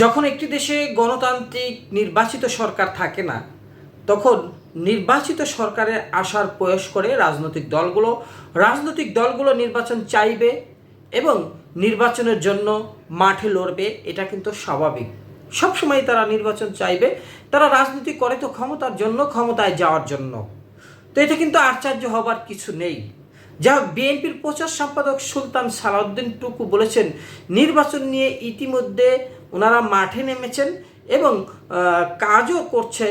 যখন একটি দেশে গণতান্ত্রিক নির্বাচিত সরকার থাকে না, তখন নির্বাচিত সরকারের আসার প্রয়াস করে রাজনৈতিক দলগুলো। রাজনৈতিক দলগুলো নির্বাচন চাইবে এবং নির্বাচনের জন্য মাঠে লড়বে, এটা কিন্তু স্বাভাবিক। সবসময় তারা নির্বাচন চাইবে। তারা রাজনীতি করে তো ক্ষমতার জন্য, ক্ষমতায় যাওয়ার জন্য। তো এটা কিন্তু আশ্চর্য হবার কিছু নেই। যা বিএনপির প্রচার সম্পাদক সুলতান সালাউদ্দিন টুকু বলেছেন, নির্বাচন নিয়ে ইতিমধ্যে ওনারা মাঠে নেমেছেন এবং কাজও করছে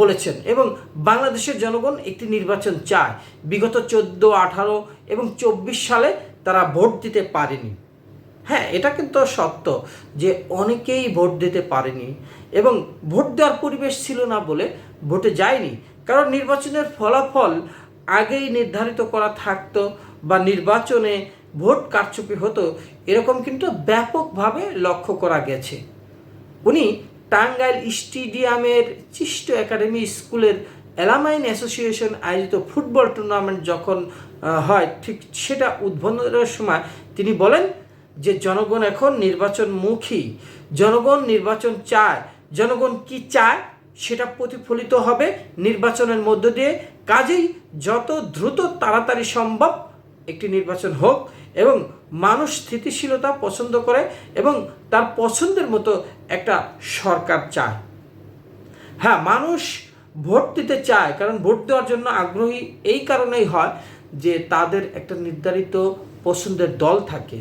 বলেছেন এবং বাংলাদেশের জনগণ একটি নির্বাচন চায়। বিগত চোদ্দ, আঠারো এবং চব্বিশ সালে তারা ভোট দিতে পারেনি। হ্যাঁ এটা কিন্তু সত্য যে অনেকেই ভোট দিতে পারেনি এবং ভোট দেওয়ার পরিবেশ ছিল না বলে ভোটে যায়নি। কারণ নির্বাচনের ফলাফল আগেই নির্ধারিত করা থাকতো বা নির্বাচনে ভোট কারচুপি হতো, এরকম কিন্তু ব্যাপকভাবে লক্ষ্য করা গেছে। উনি টাঙ্গাইল স্টেডিয়ামের চিষ্ট একাডেমি স্কুলের অ্যালামাইন অ্যাসোসিয়েশন আয়োজিত ফুটবল টুর্নামেন্ট যখন হয়, ঠিক সেটা উদ্বোধনের সময় তিনি বলেন যে জনগণ এখন নির্বাচনমুখী, জনগণ নির্বাচন চায়, জনগণ কি চায়? সেটা প্রতিফলিত হবে নির্বাচনের মধ্য দিয়ে। কাজেই যত দ্রুত তাড়াতাড়ি সম্ভব একটি নির্বাচন হোক এবং মানুষ স্থিতিশীলতা পছন্দ করে এবং তার পছন্দের মতো একটা সরকার চায়। হ্যাঁ মানুষ ভোট দিতে চায়, কারণ ভোট দেওয়ার জন্য আগ্রহী এই কারণেই হয় যে তাদের একটা নির্ধারিত পছন্দের দল থাকে।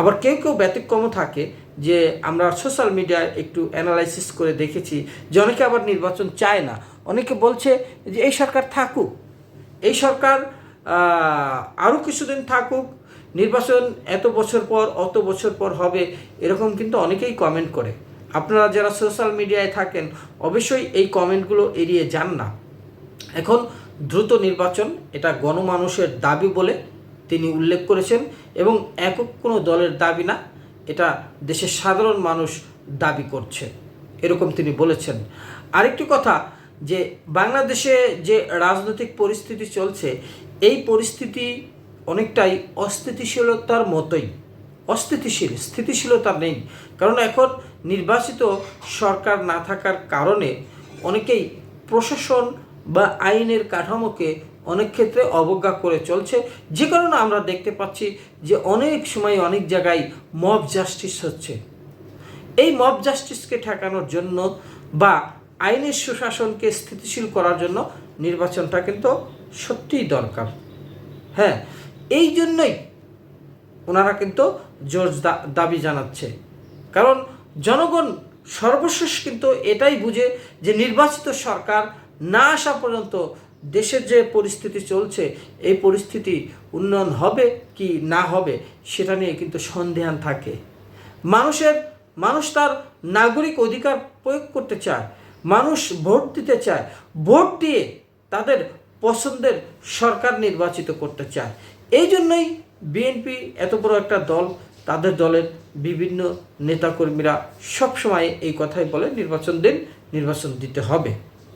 আবার কেউ কেউ ব্যতিক্রমও থাকে যে আমরা সোশ্যাল মিডিয়ায় একটু অ্যানালাইসিস করে দেখেছি, যে অনেকে আবার নির্বাচন চায় না। অনেকে বলছে যে এই সরকার থাকুক, এই সরকার আরও কিছুদিন থাকুক, নির্বাচন এত বছর পর, অত বছর পর হবে, এরকম কিন্তু অনেকেই কমেন্ট করে। আপনারা যারা সোশ্যাল মিডিয়ায় থাকেন, অবশ্যই এই কমেন্টগুলো এড়িয়ে যান না। এখন দ্রুত নির্বাচন, এটা গণমানুষের দাবি বলে তিনি উল্লেখ করেছেন এবং একক কোনো দলের দাবি না, এটা দেশের সাধারণ মানুষ দাবি করছে, এরকম তিনি বলেছেন। আরেকটি কথা, যে বাংলাদেশে যে রাজনৈতিক পরিস্থিতি চলছে, এই পরিস্থিতি অনেকটাই অস্থিতিশীলতার মতোই, অস্থিতিশীল, স্থিতিশীলতা নেই। কারণ এখন নির্বাচিত সরকার না থাকার কারণে অনেকেই প্রশাসন বা আইনের কাঠামোকে অনেক ক্ষেত্রে অবজ্ঞা করে চলছে। যে কারণে আমরা দেখতে পাচ্ছি যে অনেক সময় অনেক জায়গায় মব জাস্টিস হচ্ছে। এই মব জাস্টিসকে ঠেকানোর জন্য বা আইনের সুশাসনকে স্থিতিশীল করার জন্য নির্বাচনটা কিন্তু সত্যিই দরকার। হ্যাঁ এই জন্যই ওনারা কিন্তু জোর দাবি জানাচ্ছে। কারণ জনগণ সর্বশেষ কিন্তু এটাই বুঝে যে নির্বাচিত সরকার না আসা পর্যন্ত দেশের যে পরিস্থিতি চলছে, এই পরিস্থিতি উন্নয়ন হবে কি না হবে, সেটা নিয়ে কিন্তু সন্দেহান থাকে। মানুষের, মানুষ তার নাগরিক অধিকার প্রয়োগ করতে চায়, মানুষ ভোট দিতে চায়, ভোট দিয়ে তাদের পছন্দের সরকার নির্বাচিত করতে চায়। এই জন্যই বিএনপি এত বড় একটা দল, তাদের দলের বিভিন্ন নেতাকর্মীরা সবসময় এই কথাই বলে, নির্বাচন দিন, নির্বাচন দিতে হবে।